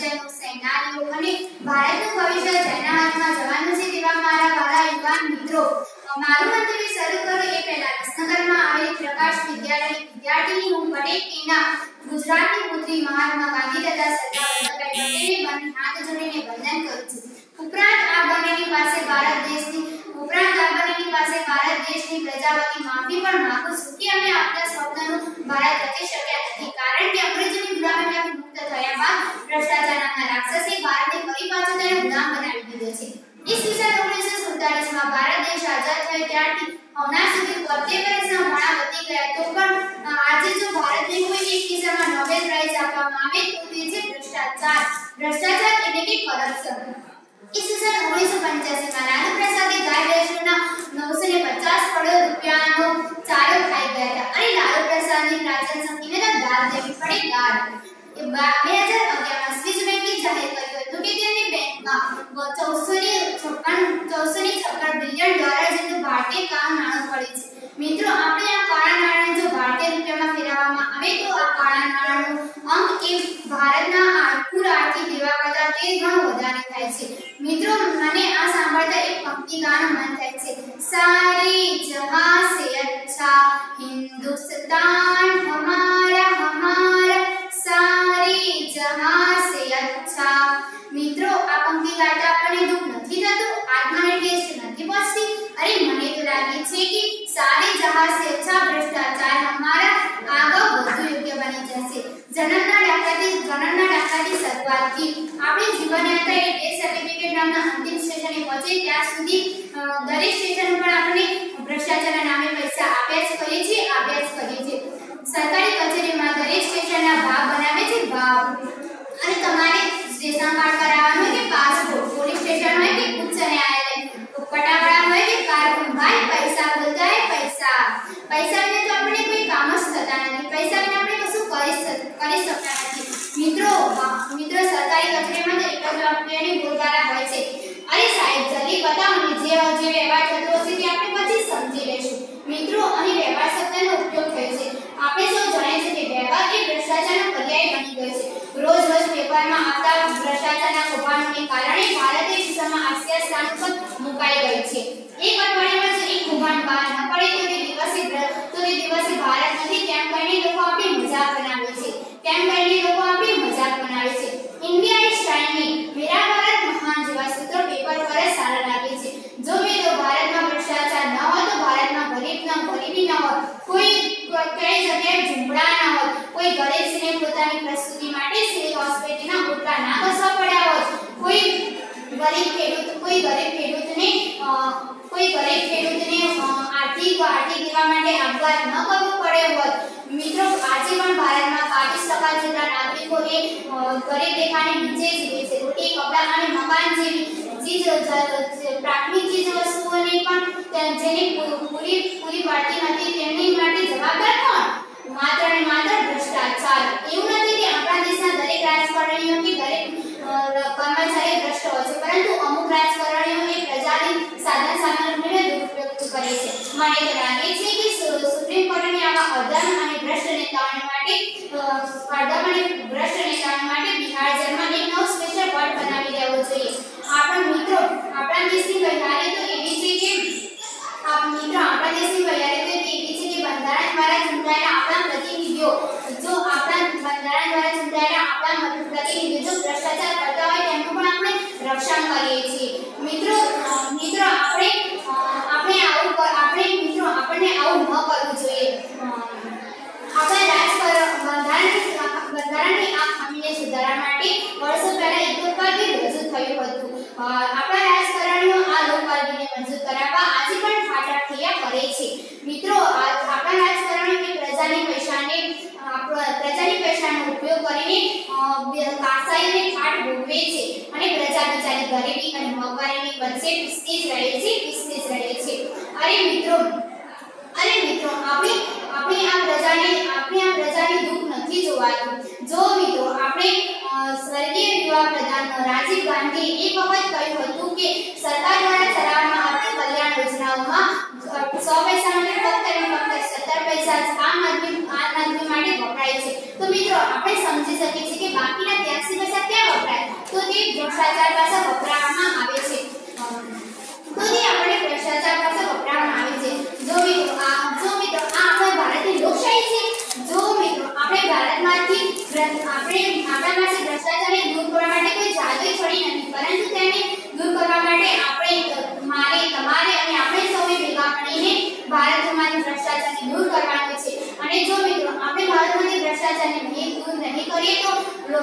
સજ્જનો સેનાનીઓ અને ભારતનું ભવિષ્ય જેના હાથમાં જવાનું છે તેવા મારા વાળા યુવાન મિત્રો. મારું મંતવ્ય શરૂ કરું. એ પહેલા વિસનગરમાં આવેલી પ્રકાશ વિદ્યાલય વિદ્યાર્થીની હું પટેલના ગુજરાતની પુત્રી મહાત્મા ગાંધી તથા સરદાર વલ્લભભાઈ પટેલને બંને હાથ જોડીને વંદન કરું છું. ઉપરાંત આ બંનેની પાસે ભારત દેશની ઉપરાંત આ બંનેની પાસે ભારત દેશની પ્રજા વતી માફી પણ માંગુ છું કે અમે આપણા સ્વપ્નનું ભારત રચી શક્યા નથી કારણ કે અંગ્રેજોની ગુલામીમાંથી મુક્ત થયા બાદ ભ્રષ્ટાચાર નામના રાક્ષસે ભારતને ફરી પાછો તેનો ગુલામ બનાવી દીધો છે. ઈસવીસન ઓગણીસો સુડતાલીસમાં ભારત દેશ આઝાદ થયો ત્યારથી હમણાં સુધી બોતેર વર્ષના ઘણા વધી ગયા. તો પણ આજે જો ભારતને કોઈ એક કિસ્સામાં નોબેલ પ્રાઇઝ આપવામાં આવે, તો તે છે ભ્રષ્ટાચાર. ભ્રષ્ટાચાર એટલે કે કરપ્શન ઈસવીસન ઓગણીસો પંચ્યાસીમાં બિલિયન ડોલર જેટલું ભારતીય કાળું નાણું પડ્યું છે મિત્રો આપણે આ કાળા નાણાંને જો ભારતીય રૂપિયામાં ફેરવવામાં આવે તો આ કાળા નાણાંનું અંક એ ભારતના કુલ આર્થિક દેવા કરતાં તે ઘણું વધારે થાય છે મિત્રો મને આ સાંભળતા એક પંક્તિ ગાવાનું મન થાય છે સારી જહાં સે લાગે છે કે સારે જહાં સે અચ્છા ભ્રષ્ટાચાર હમારા આગળ વધુ યોગ્ય બની જશે. જન્મના દાખલાથી જન્મના દાખલાથી શરૂઆતથી. આપણી જીવનયાત્રા એ ડેથ સર્ટિફિકેટ નામના અંતિમ સ્ટેશને પહોંચે ત્યાં સુધી દરેક સ્ટેશન પર આપણે ભ્રષ્ટાચારના નામે પૈસા આપ્યા જ કરીએ છીએ, આપ્યા જ કરીએ છીએ. સરકારી કચેરીમાં દરેક સ્ટેશનના ભાવ બનાવે છે ભાવ અને તમારે સ્ટેશન કાર્ડ કરાવવાનું હોય કે પાસપોર્ટ પોલીસ સ્ટેશન હોય કે ઉચ્ચ ન્યાયાલય પટાવાળા હોય કે કારકુન ભાઈ પૈસા બોલતા હે પૈસા વિના તો આપણે કોઈ કામ જ થતા નથી. પૈસા વિના આપણે કશું કરી કરી શકતા નથી. મિત્રો મિત્રો સરકારી કચેરીમાં તો એક જ રૂપિયાની બોલબાલા હોય છે. અરે સાહેબ, જલ્દી બતાવો ને, જે જે વ્યવહાર થતો હશે તે આપણે પછી સમજી લઈશું મિત્રો અહીં વ્યવહાર શબ્દનો ઉપયોગ થયો છે આપણે સૌ જાણીએ છીએ કે વ્યવહાર એ ભ્રષ્ટાચારનો પર્યાય બની ગયો છે રોજ રોજ પેપરમાં આવતા ભ્રષ્ટાચારના કૌભાંડોને કારણે ભારત એ વિશ્વમાં આસિયા સ્થાન પર મુકાઈ ગઈ છે એક અઠવાડિયામાં જો એક કૌભાંડ બહાર ન પડે તો તે દિવસે ભ્ર- તો તે દિવસે ભારત નથી તેમ કહીને લોકો આપણી મજાક બનાવે છે તેમ કહીને લોકો આપણી મજાક બનાવે છે ઇન્ડિયા ઇઝ શાઇનિંગ મેરા ભારત મહાન જેવા સૂત્રો પેપર પર જ સારા લાગે છે જો મિત્રો ભારતમાં ભ્રષ્ટાચાર ન હોય તો ભારતમાં ગરીબ ન ગરીબી ન હોય કોઈ ક- કઈ જગ્યાએ ઝૂંપડા ન હોય કોઈ સિને પોતાની પ્રસ્તુતિ માટે સિવિલ હોસ્પિટલના ઓટલા ના ઘસવા પડ્યા હોય. કોઈ ગરીબ ખેડૂત, કોઈ ગરીબ ખેડૂતને કોઈ ગરીબ ખેડૂતને આર્થિક આર્થિક દેવા માટે આપઘાત ન કરવો પડે હોય. મિત્રો, આજે પણ ભારતમાં બાવીસ ટકા જેટલા એ ગરીબ રેખાને નીચે જીવે છે. રોટી કપડાં અને મકાન જેવી ચીજ પ્રાથમિક ચીજ વસ્તુઓને પણ જેની પૂરી પૂરી પાડતી નથી, તેમની માટે જવાબદાર કોણ? માત્ર ને માત્ર ભ્રષ્ટાચાર. એવું નથી કે આપણા દેશના દરેક રાજકારણીઓ દરેક કર્મચારી ભ્રષ્ટ હોય છે પરંતુ અમુક રાજકારણીઓ એ પ્રજાની સાધન સામગ્રીને દુરુપયોગ કરે છે. મને તો લાગે છે કે સુપ્રીમ કોર્ટની આવા અધમ અને ભ્રષ્ટ નેતાઓને માટે અ, અધમ અને ભ્રષ્ટ નેતાઓ માટે બિહાર જેલમાં એક નવો સ્પેશિયલ વર્ડ બનાવી દેવો જોઈએ. આપણા મિત્રો આપણા દેશની ગઈકાલે તો એવી છે કે આપ મિત્રો આપણા દેશની તૈયારી તો એવી છે કે બંધારણ દ્વારા ચૂંટાયેલા આપણા પ્રતિનિધિઓ જો આપણા બંધારણ દ્વારા ચૂંટાયેલા આપણા પ્રતિનિધિઓ જો ભ્રષ્ટાચાર કરતા હોય તેમનું પણ આપણે રક્ષણ કરીએ છીએ. મિત્રો મિત્રો, આપણે આપણે આવું આપણે, મિત્રો, આપણને આવું ન કરવું જોઈએ. આપણા રાજકર બંધારણની બંધારણની આ ખામીને સુધારવા માટે વર્ષો પહેલા એક પર બિલ રજૂ થયું હતું અ, આપણા રાજકારણીઓ આ લોકપાલ બિલને મંજૂર કરાવવા આજે પણ ફાટા થયા કરે છે મિત્રો આ- આપણા રાજકારણીઓ એ પ્રજાની પૈસાને પ્રજાની પૈસાનો ઉપયોગ કરીને અ, ખાટ ભોગવે છે અને પ્રજા બિચારી ગરીબી અને મોંઘવારીની વચ્ચે પીસતી જ રહે છે પીસતી જ રહે છે. અરે મિત્રો અરે મિત્રો આપણે આપણે આ પ્રજાને આપણે આ પ્રજાને દુઃખ નથી જોવાતું. જો મિત્રો આપણે જ આમ આદમી આમ આદમી માટે વપરાય છે. તો મિત્રો, આપણે સમજી શકીએ છીએ કે બાકીના ત્યાંસી ભાષા ક્યાં વપરાય? તો તે ભ્રષ્ટાચાર ભાષા વપરાવામાં આવે છે ખુદી આપણે ભ્રષ્ટાચાર પાસે વપરાવામાં આવે છે જો મિત્રો આ જો મિત્રો આ આપણા ભારતની લોકશાહી છે જો મિત્રો આપણે ભારતમાંથી ભ્ર- આપણે આપણામાંથી ભ્રષ્ટાચારને દૂર કરવા માટે કોઈ જાદુઈ છડી નથી પરંતુ તેને દૂર કરવા માટે આપણે મારે તમારે અને આપણે સૌએ ભેગા મળીને ભારતમાંથી ભ્રષ્ટાચારને દૂર કરવાનું છે અને જો મિત્રો આપણે ભારતમાંથી ભ્રષ્ટાચારને નહીં દૂર નહીં કરીએ તો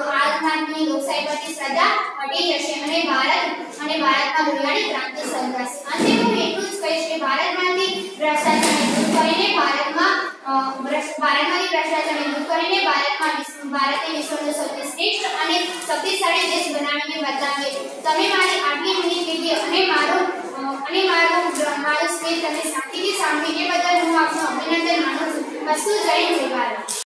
ભારતની લોકશાહી શ્રદ્ધા હટી જશે અને ભારત અને ભારતમાં ઘડિયાળી ક્રાંતિ સર્જાશે. અંતે હું એટલું જ કહીશ કે ભારતમાંથી ભ્રષ્ટાચારને દૂર કરીને ભારતમાં ભારતમાંથી ભ્રષ્ટાચારને દૂર કરીને ભારતમાં ભારતને વિશ્વનો સૌથી શ્રેષ્ઠ અને શક્તિશાળી દેશ બનાવીને બતાવીએ તમે મારી આટલી મિનિટ લીધી અને મારો અને મારો મારો સ્નેહ તમે શાંતિથી સાંભળીને બદલ હું આપનું અભિનંદન માનું છું. કશું જય જય ભારત.